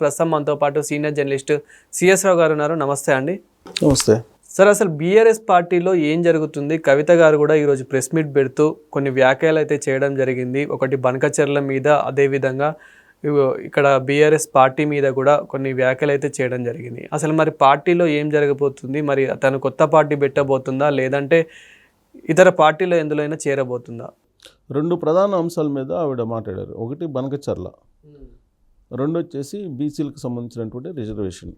ప్రస్తుతం మనతో పాటు సీనియర్ జర్నలిస్ట్ సిఎస్ రావు గారు ఉన్నారు. నమస్తే అండి. నమస్తే. సార్ అసలు బీఆర్ఎస్ పార్టీలో ఏం జరుగుతుంది? కవిత గారు కూడా ఈరోజు ప్రెస్ మీట్ పెడుతూ కొన్ని వ్యాఖ్యలు అయితే చేయడం జరిగింది. ఒకటి బనకచర్ల మీద అదేవిధంగా ఇక్కడ బీఆర్ఎస్ పార్టీ మీద కూడా కొన్ని వ్యాఖ్యలు అయితే చేయడం జరిగింది. అసలు మరి పార్టీలో ఏం జరగబోతుంది? మరి తను కొత్త పార్టీ పెట్టబోతుందా? లేదంటే ఇతర పార్టీలో ఎందులో అయినా చేరబోతుందా? రెండు ప్రధాన అంశాల మీద ఆవిడ మాట్లాడారు. ఒకటి బనకచర్ల రెండు వచ్చేసి బీసీలకు సంబంధించినటువంటి రిజర్వేషన్.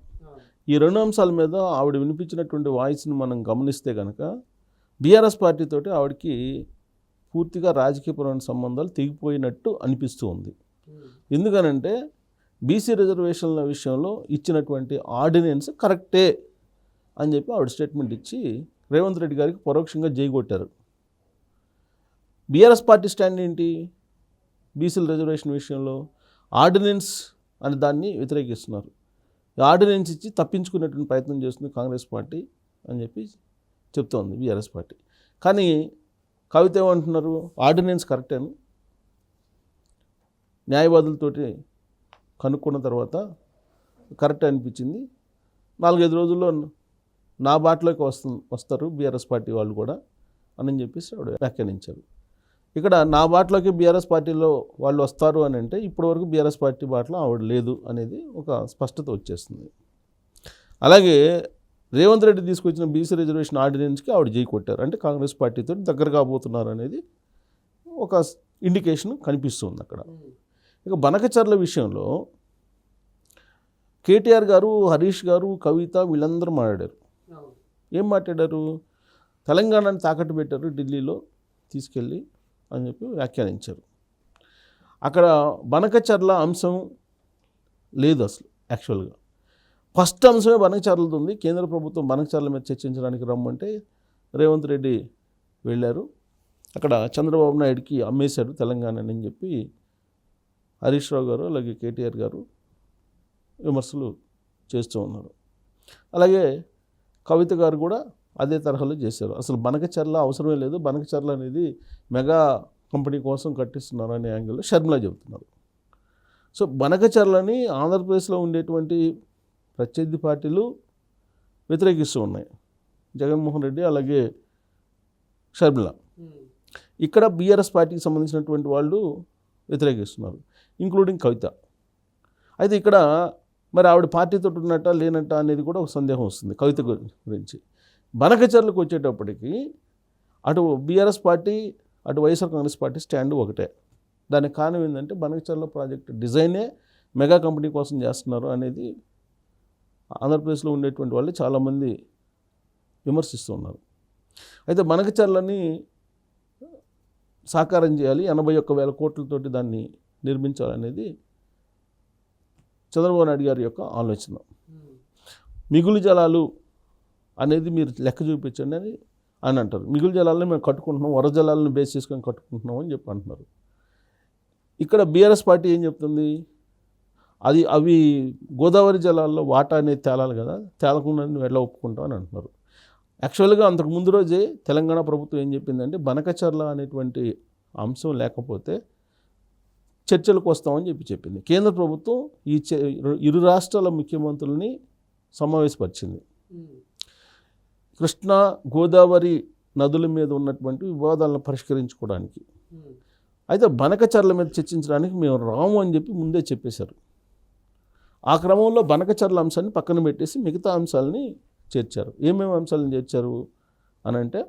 ఈ రెండు అంశాల మీద ఆవిడ వినిపించినటువంటి వాయిస్ని మనం గమనిస్తే కనుక బీఆర్ఎస్ పార్టీతోటి ఆవిడకి పూర్తిగా రాజకీయపరమైన సంబంధాలు తెగిపోయినట్టు అనిపిస్తూ ఉంది. ఎందుకనంటే బీసీ రిజర్వేషన్ల విషయంలో ఇచ్చినటువంటి ఆర్డినెన్స్ కరెక్టే అని చెప్పి ఆవిడ స్టేట్మెంట్ ఇచ్చి రేవంత్ రెడ్డి గారికి పరోక్షంగా జై కొట్టారు. బీఆర్ఎస్ పార్టీ స్టాండ్ ఏంటి? బీసీల రిజర్వేషన్ విషయంలో ఆర్డినెన్స్ అని దాన్ని వ్యతిరేకిస్తున్నారు. ఈ ఆర్డినెన్స్ ఇచ్చి తప్పించుకునేటువంటి ప్రయత్నం చేస్తుంది కాంగ్రెస్ పార్టీ అని చెప్పి చెప్తోంది బీఆర్ఎస్ పార్టీ. కానీ కవిత ఏమంటున్నారు? ఆర్డినెన్స్ కరెక్టేను? న్యాయవాదులతోటి కనుక్కున్న తర్వాత కరెక్ట్ అనిపించింది. నాలుగైదు రోజుల్లో నా బాటలోకి వస్తు వస్తారు బీఆర్ఎస్ పార్టీ వాళ్ళు కూడా అని చెప్పేసి ఆవిడ వ్యాఖ్యానించారు. ఇక్కడ నా బాటలోకి బీఆర్ఎస్ పార్టీలో వాళ్ళు వస్తారు అని అంటే ఇప్పటివరకు బీఆర్ఎస్ పార్టీ బాటలో ఆవిడ లేదు అనేది ఒక స్పష్టత వచ్చేస్తుంది. అలాగే రేవంత్ రెడ్డి తీసుకొచ్చిన బీసీ రిజర్వేషన్ ఆర్డినెన్స్కి ఆవిడ జై కొట్టారు. అంటే కాంగ్రెస్ పార్టీతో దగ్గర కాబోతున్నారు అనేది ఒక ఇండికేషన్ కనిపిస్తుంది అక్కడ. ఇక బనకచర్ల విషయంలో కేటీఆర్ గారు హరీష్ గారు కవిత వీళ్ళందరూ మాట్లాడారు. ఏం మాట్లాడారు? తెలంగాణని తాకట్టు పెట్టారు ఢిల్లీలో తీసుకెళ్ళి. అని చెప్పి వ్యాఖ్యానించారు. అక్కడ బనకచర్ల అంశం లేదు అసలు యాక్చువల్గా. ఫస్ట్ అంశమే బనకచర్లది ఉంది కేంద్ర ప్రభుత్వం బనకచర్ల మీద చర్చించడానికి రమ్మంటే రేవంత్ రెడ్డి వెళ్ళారు. అక్కడ చంద్రబాబు నాయుడుకి అమ్మేశాడు తెలంగాణని అని చెప్పి హరీష్ రావు గారు అలాగే కేటీఆర్ గారు విమర్శలు చేస్తూ ఉన్నారు. అలాగే కవిత గారు కూడా అదే తరహాలో చేశారు. అసలు బనకచర్ల అవసరమే లేదు. బనకచర్ల అనేది మెగా కంపెనీ కోసం కట్టిస్తున్నారు అనే యాంగిల్లో షర్మిల చెబుతున్నారు. సో బనకచర్లని ఆంధ్రప్రదేశ్లో ఉండేటువంటి ప్రత్యర్థి పార్టీలు వ్యతిరేకిస్తూ ఉన్నాయి. జగన్మోహన్ రెడ్డి అలాగే షర్మిల. ఇక్కడ బీఆర్ఎస్ పార్టీకి సంబంధించినటువంటి వాళ్ళు వ్యతిరేకిస్తున్నారు ఇంక్లూడింగ్ కవిత. అయితే ఇక్కడ మరి ఆవిడ పార్టీతో ఉన్నట్ట లేనట్ట అనేది కూడా ఒక సందేహం వస్తుంది కవిత గురించి. బనకచర్లకు వచ్చేటప్పటికి అటు బీఆర్ఎస్ పార్టీ అటు వైఎస్ఆర్ కాంగ్రెస్ పార్టీ స్టాండ్ ఒకటే. దానికి కారణం ఏంటంటే బనకచర్ల ప్రాజెక్ట్ డిజైనే మెగా కంపెనీ కోసం చేస్తున్నారు అనేది ఆంధ్రప్రదేశ్లో ఉండేటువంటి వాళ్ళు చాలామంది విమర్శిస్తూ ఉన్నారు అయితే బనకచర్లని సాకారం చేయాలి ఎనభై ఒక్క వేల కోట్లతోటి దాన్ని నిర్మించాలనేది చంద్రబాబు నాయుడు గారి యొక్క ఆలోచన. మిగులు జలాలు అనేది మీరు లెక్క చూపించండి అని అని అంటారు. మిగులు జలాలను మేము కట్టుకుంటున్నాం వర జలాలను బేస్ చేసుకొని కట్టుకుంటున్నాం అని చెప్పి అంటున్నారు. ఇక్కడ బీఆర్ఎస్ పార్టీ ఏం చెప్తుంది? అది అవి గోదావరి జలాల్లో వాటా అనేది తేలాలి కదా తేలకుండా నువ్వు ఎట్లా ఒప్పుకుంటావు అని అంటున్నారు. యాక్చువల్గా అంతకు ముందు రోజే తెలంగాణ ప్రభుత్వం ఏం చెప్పిందంటే బనకచర్ల అనేటువంటి అంశం లేకపోతే చర్చలకు వస్తామని చెప్పి చెప్పింది. కేంద్ర ప్రభుత్వం ఈ ఇరు రాష్ట్రాల ముఖ్యమంత్రుల్ని సమావేశపరిచింది. Hmm. కృష్ణా గోదావరి నదుల మీద ఉన్నటువంటి వివాదాలను పరిష్కరించుకోవడానికి. అయితే బనకచర్ల మీద చర్చించడానికి మేము రాము అని చెప్పి ముందే చెప్పేశారు. ఆ క్రమంలో బనకచర్ల అంశాన్ని పక్కన పెట్టేసి మిగతా అంశాలని చేర్చారు. ఏమేమి అంశాలను చేర్చారు అని అంటే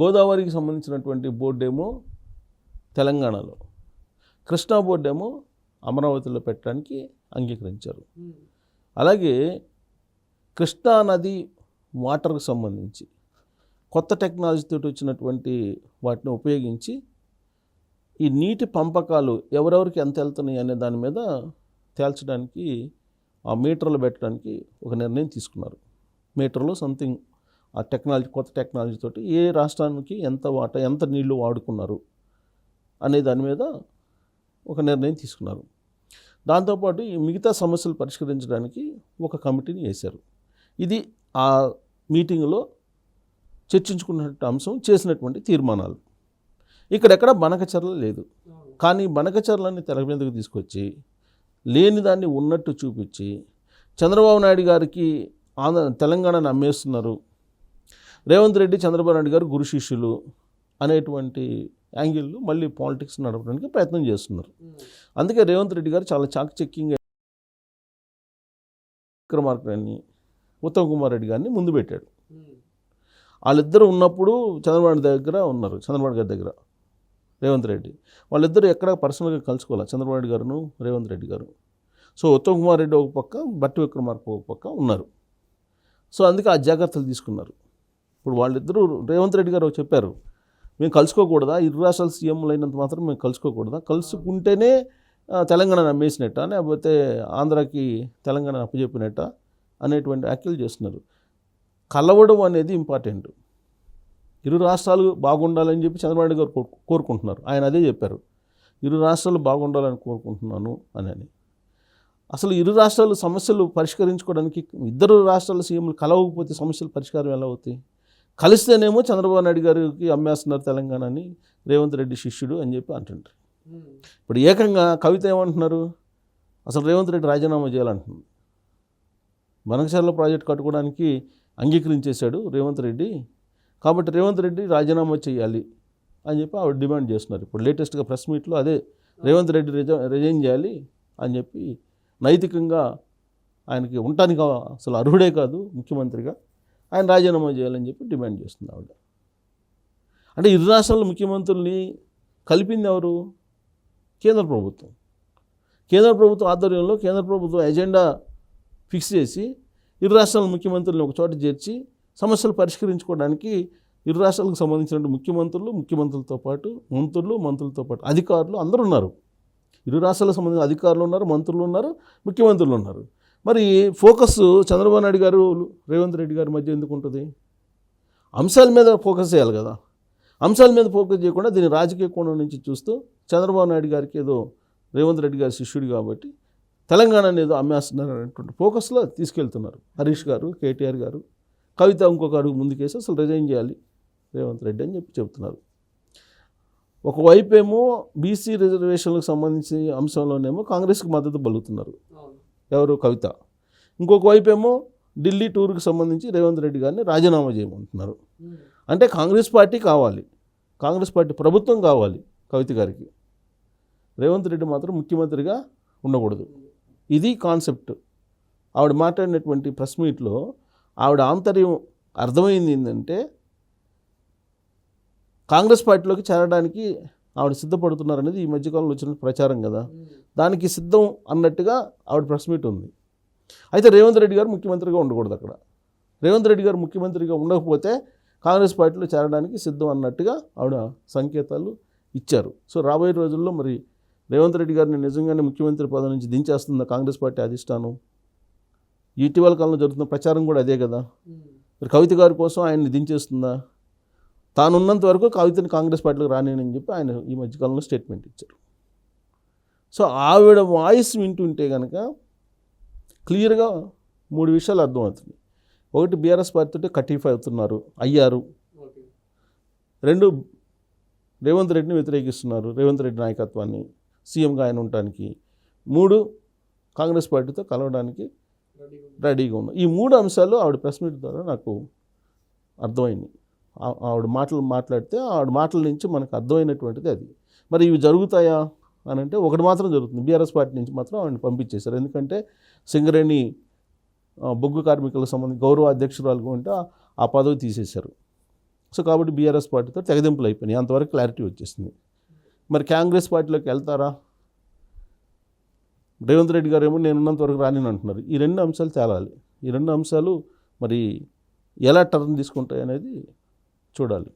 గోదావరికి సంబంధించినటువంటి బోర్డు ఏమో తెలంగాణలో కృష్ణా బోర్డు ఏమో అమరావతిలో పెట్టడానికి అంగీకరించారు. అలాగే కృష్ణా నది వాటర్కు సంబంధించి. కొత్త టెక్నాలజీతో వచ్చినటువంటి వాటిని ఉపయోగించి ఈ నీటి పంపకాలు ఎవరెవరికి ఎంత వెళ్తున్నాయి అనే దాని మీద తేల్చడానికి ఆ మీటర్లు పెట్టడానికి ఒక నిర్ణయం తీసుకున్నారు. మీటర్లో సంథింగ్ ఆ టెక్నాలజీ కొత్త టెక్నాలజీ తోటి ఏ రాష్ట్రానికి ఎంత వాట ఎంత నీళ్ళు వాడుకున్నారు అనే దాని మీద ఒక నిర్ణయం తీసుకున్నారు. దాంతోపాటు ఈ మిగతా సమస్యలు పరిష్కరించడానికి ఒక కమిటీని వేశారు. ఇది ఆ మీటింగ్లో చర్చించుకున్నటువంటి అంశం చేసినటువంటి తీర్మానాలు. ఇక్కడెక్కడ బనకచర్ల లేదు. కానీ బనకచర్లని తెర మీదకు తీసుకొచ్చి లేని దాన్ని ఉన్నట్టు చూపించి చంద్రబాబు నాయుడు గారికి ఆంధ్ర తెలంగాణను అమ్మేస్తున్నారు. రేవంత్ రెడ్డి చంద్రబాబు నాయుడు గారు గురు శిష్యులు అనేటువంటి యాంగిల్లో మళ్ళీ పాలిటిక్స్ నడపడానికి ప్రయత్నం చేస్తున్నారు. అందుకే రేవంత్ రెడ్డి గారు చాలా చాకచక్యంగా విక్రమార్కుడని ఉత్తమ్ కుమార్ రెడ్డి గారిని ముందు పెట్టాడు. వాళ్ళిద్దరు ఉన్నప్పుడు చంద్రబాబు దగ్గర ఉన్నారు చంద్రబాబు గారి దగ్గర రేవంత్ రెడ్డి. వాళ్ళిద్దరు ఎక్కడ పర్సనల్గా కలుసుకోవాలి? చంద్రబాబు నాయుడు గారును రేవంత్ రెడ్డి గారు. సో ఉత్తమ్ కుమార్ రెడ్డి ఒక పక్క బట్టి విక్రమార్క ఒక పక్క ఉన్నారు. సో అందుకే ఆ జాగ్రత్తలు తీసుకున్నారు. ఇప్పుడు వాళ్ళిద్దరూ రేవంత్ రెడ్డి గారు చెప్పారు మేము కలుసుకోకూడదా? ఇరు రాష్ట్రాల సీఎంలు అయినంత మాత్రం మేము కలుసుకోకూడదా? కలుసుకుంటేనే తెలంగాణ నమ్మేసినట్ట? లేకపోతే ఆంధ్రాకి తెలంగాణ అప్పచెప్పినట్ట? అనేటువంటి వ్యాఖ్యలు చేస్తున్నారు. కలవడం అనేది ఇంపార్టెంట్. ఇరు రాష్ట్రాలు బాగుండాలని చెప్పి చంద్రబాబు నాయుడు గారు కోరుకుంటున్నారు. ఆయన అదే చెప్పారు. ఇరు రాష్ట్రాలు బాగుండాలని కోరుకుంటున్నాను అని అని. అసలు ఇరు రాష్ట్రాలు సమస్యలు పరిష్కరించుకోవడానికి ఇద్దరు రాష్ట్రాల సీఎంలు కలవకపోతే సమస్యలు పరిష్కారం ఎలా అవుతాయి? కలిస్తేనేమో చంద్రబాబు నాయుడు గారికి అమ్మేస్తున్నారు తెలంగాణని రేవంత్ రెడ్డి శిష్యుడు అని చెప్పి అంటుంటారు ఇప్పుడు ఏకంగా కవిత ఏమంటున్నారు? అసలు రేవంత్ రెడ్డి రాజీనామా చేయాలంటున్నారు. బనకచర్ల ప్రాజెక్ట్ కట్టుకోవడానికి అంగీకరించేశాడు రేవంత్ రెడ్డి. కాబట్టి రేవంత్ రెడ్డి రాజీనామా చేయాలి అని చెప్పి ఆవిడ డిమాండ్ చేస్తున్నారు. ఇప్పుడు లేటెస్ట్గా ప్రెస్ మీట్లో అదే రేవంత్ రెడ్డి రిజ రిజైన్ చేయాలి అని చెప్పి నైతికంగా ఆయనకి ఉండటానికి అసలు అర్హుడే కాదు ముఖ్యమంత్రిగా. ఆయన రాజీనామా చేయాలని చెప్పి డిమాండ్ చేస్తుంది ఆవిడ. అంటే ఇరు రాష్ట్రాల ముఖ్యమంత్రుల్ని కలిపింది ఎవరు? కేంద్ర ప్రభుత్వం. కేంద్ర ప్రభుత్వం ఆధ్వర్యంలో కేంద్ర ప్రభుత్వం ఎజెండా ఫిక్స్ చేసి ఇరు రాష్ట్రాల ముఖ్యమంత్రులను ఒక చోట చేర్చి సమస్యలు పరిష్కరించుకోవడానికి ఇరు రాష్ట్రాలకు సంబంధించిన ముఖ్యమంత్రులు ముఖ్యమంత్రులతో పాటు మంత్రులు మంత్రులతో పాటు అధికారులు అందరూ ఉన్నారు. ఇరు రాష్ట్రాలకు సంబంధించిన అధికారులు ఉన్నారు మంత్రులు ఉన్నారు ముఖ్యమంత్రులు ఉన్నారు. మరి ఫోకస్ చంద్రబాబు నాయుడు గారు రేవంత్ రెడ్డి గారి మధ్య ఎందుకు ఉంటుంది? అంశాల మీద ఫోకస్ చేయాలి కదా. అంశాల మీద ఫోకస్ చేయకుండా దీన్ని రాజకీయ కోణం నుంచి చూస్తూ చంద్రబాబు నాయుడు గారికి ఏదో రేవంత్ రెడ్డి గారి శిష్యుడు కాబట్టి తెలంగాణ ఏదో అమ్మేస్తున్నారు అనేటువంటి ఫోకస్లో తీసుకెళ్తున్నారు. హరీష్ గారు కేటీఆర్ గారు కవిత ఇంకొక అడుగు ముందుకేసి అసలు రిజైన్ చేయాలి. రేవంత్ రెడ్డి అని చెప్పి చెప్తున్నారు ఒకవైపు ఏమో బీసీ రిజర్వేషన్లకు సంబంధించిన అంశంలోనేమో కాంగ్రెస్కి మద్దతు పలుకుతున్నారు. ఎవరు? కవిత. ఇంకొక వైపు ఏమో ఢిల్లీ టూర్కి సంబంధించి రేవంత్ రెడ్డి గారిని రాజీనామా చేయమంటున్నారు. అంటే కాంగ్రెస్ పార్టీ కావాలి. కాంగ్రెస్ పార్టీ ప్రభుత్వం కావాలి కవిత గారికి. రేవంత్ రెడ్డి మాత్రం ముఖ్యమంత్రిగా ఉండకూడదు. ఇది కాన్సెప్ట్. ఆవిడ మాట్లాడినటువంటి ప్రెస్ మీట్లో ఆవిడ ఆంతర్యం అర్థమైంది ఏంటంటే కాంగ్రెస్ పార్టీలోకి చేరడానికి ఆవిడ సిద్ధపడుతున్నారనేది ఈ మధ్యకాలంలో వచ్చిన ప్రచారం కదా. దానికి సిద్ధం అన్నట్టుగా ఆవిడ ప్రెస్ మీట్ ఉంది. అయితే రేవంత్ రెడ్డి గారు ముఖ్యమంత్రిగా ఉండకూడదు అక్కడ. రేవంత్ రెడ్డి గారు ముఖ్యమంత్రిగా ఉండకపోతే కాంగ్రెస్ పార్టీలో చేరడానికి సిద్ధం అన్నట్టుగా ఆవిడ సంకేతాలు ఇచ్చారు. సో రాబోయే రోజుల్లో మరి రేవంత్ రెడ్డి గారిని నిజంగానే ముఖ్యమంత్రి పదవి నుంచి దించేస్తుందా కాంగ్రెస్ పార్టీ అధిష్టానం? ఇటీవల కాలంలో జరుగుతున్న ప్రచారం కూడా అదే కదా. మరి కవిత గారి కోసం ఆయన్ని దించేస్తుందా? తానున్నంత వరకు కవితని కాంగ్రెస్ పార్టీలోకి రానేనని చెప్పి ఆయన ఈ మధ్యకాలంలో స్టేట్మెంట్ ఇచ్చారు. సో ఆవిడ వాయిస్ వింటుంటే కనుక క్లియర్గా మూడు విషయాలు అర్థమవుతుంది ఒకటి బీఆర్ఎస్ పార్టీతో కటీఫ్ అవుతున్నారు అయ్యారు. రెండు రేవంత్ రెడ్డిని వ్యతిరేకిస్తున్నారు రేవంత్ రెడ్డి నాయకత్వాన్ని. సీఎంగా ఆయన ఉండటానికి. మూడు కాంగ్రెస్ పార్టీతో కలవడానికి రెడీగా ఉన్నాం. ఈ మూడు అంశాలు ఆవిడ ప్రెస్ మీట్ ద్వారా నాకు అర్థమైంది. ఆవిడ మాటలు మాట్లాడితే ఆవిడ మాటల నుంచి మనకు అర్థమైనటువంటిది అది. మరి ఇవి జరుగుతాయా అని అంటే ఒకటి మాత్రం జరుగుతుంది. బీఆర్ఎస్ పార్టీ నుంచి మాత్రం ఆవిడని పంపించేశారు. ఎందుకంటే సింగరేణి బొగ్గు కార్మికులకు సంబంధించి గౌరవ అధ్యక్షురాలుగా ఉంటే ఆ- ఆ పదవి తీసేశారు. సో కాబట్టి బీఆర్ఎస్ పార్టీతో తెగదింపులు అయిపోయినాయి. అంతవరకు క్లారిటీ వచ్చేసింది. మరి కాంగ్రెస్ పార్టీలోకి వెళ్తారా? రేవంత్ రెడ్డి గారు ఏమో నేనున్నంత వరకు రాని అంటున్నారు. ఈ రెండు అంశాలు తేలాలి. ఈ రెండు అంశాలు మరి ఎలా టర్న్ తీసుకుంటాయి అనేది చూడాలి.